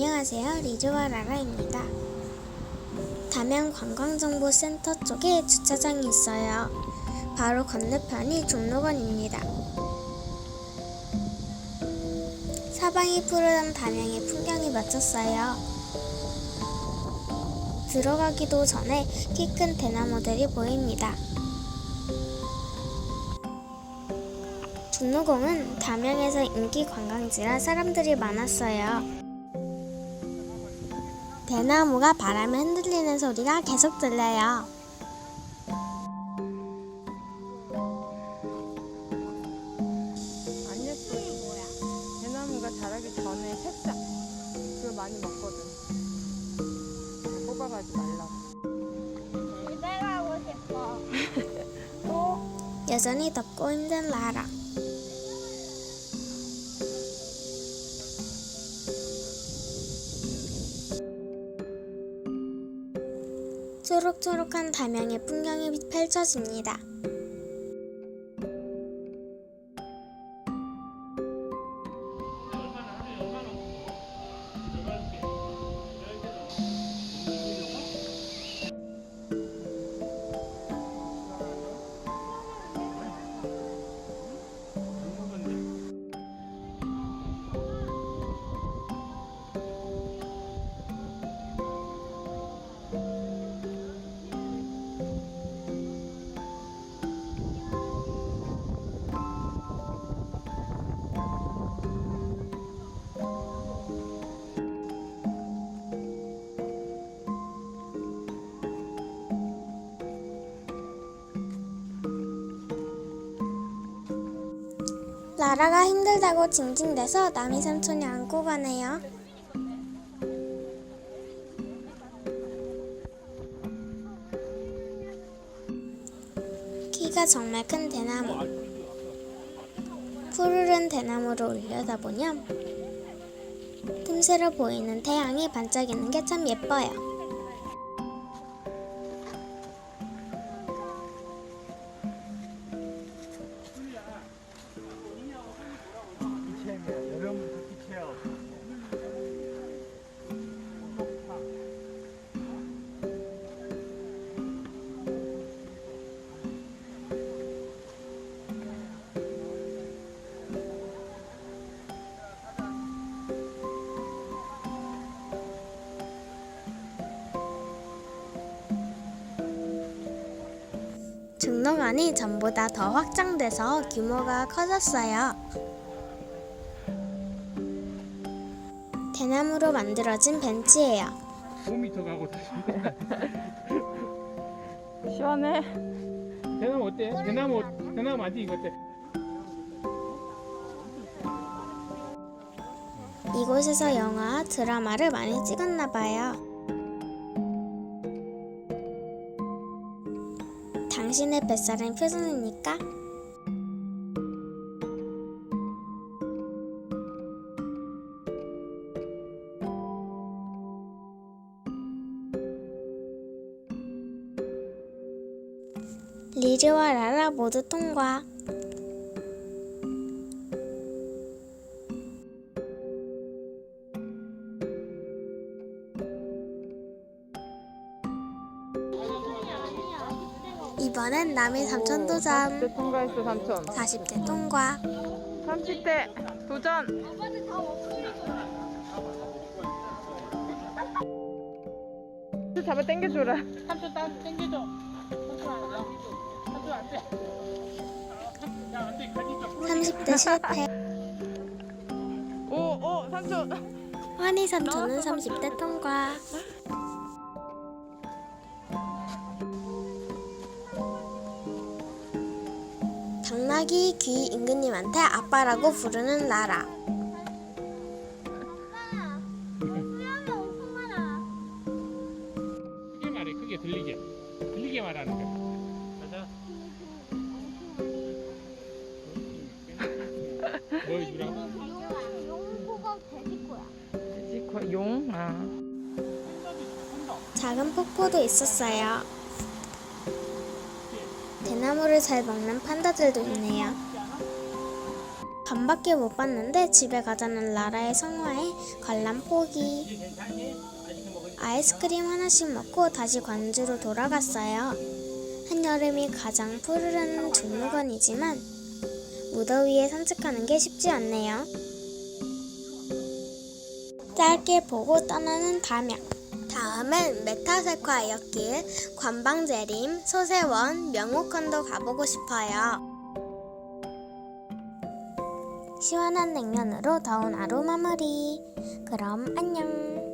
안녕하세요. 리즈와 라라입니다. 담양 관광정보센터 쪽에 주차장이 있어요. 바로 건너편이 종로건입니다. 사방이 푸르던 담양의 풍경이 멋졌어요. 들어가기도 전에 키 큰 대나무들이 보입니다. 종로공은 담양에서 인기 관광지라 사람들이 많았어요. 대나무가 바람에 흔들리는 소리가 계속 들려요. 안 예뻐. 뭐야? 대나무가 자라기 전에 새싹. 그걸 많이 먹거든. 뽑아가지 말라고. 집에 가고 싶어. 또? 여전히 덥고 힘든 나라. 초록초록한 담양의 풍경이 펼쳐집니다. 라라가 힘들다고 징징대서 남이 삼촌이 안고 가네요. 키가 정말 큰 대나무. 푸르른 대나무를 올려다보면 틈새로 보이는 태양이 반짝이는 게 참 예뻐요. 중로관이 전보다 더 확장돼서 규모가 커졌어요. 대나무로 만들어진 벤치예요. 5m 가고 다시. 시원해. 대나무 어때? 대나무 대나무 맞지 이거 어때? 이곳에서 영화, 드라마를 많이 찍었나 봐요. 당신의 뱃살은 표정이니까 리즈와 라라 모두 통과. 이번엔 남이 삼천 도전. 40대 통과했어, 삼촌. 40대 통과. 30대 도전. 잡아 당겨줘라. 삼촌 딱 당겨줘. 삼촌 안 돼. 삼촌 안 돼. 야안 돼. 가지 좀. 30대 실패. 오, 오, 삼촌. 환희 삼촌은 30대 통과. 당나귀 귀 임금님한테 아빠라고 부르는 나라. 크게 말해. 크게 들리게. 들리게 말하는 거야. 용. 아. 작은 폭포도 있었어요. 대나무를 잘 먹는 판다들도 있네요. 반밖에 못 봤는데 집에 가자는 라라의 성화에 관람 포기. 아이스크림 하나씩 먹고 다시 관주로 돌아갔어요. 한여름이 가장 푸르른 종무건이지만 무더위에 산책하는 게 쉽지 않네요. 짧게 보고 떠나는 담양. 다음은 메타세콰 이어길, 관방재림, 소세원, 명호컨도 가보고 싶어요. 시원한 냉면으로 더운 하루 마무리. 그럼 안녕.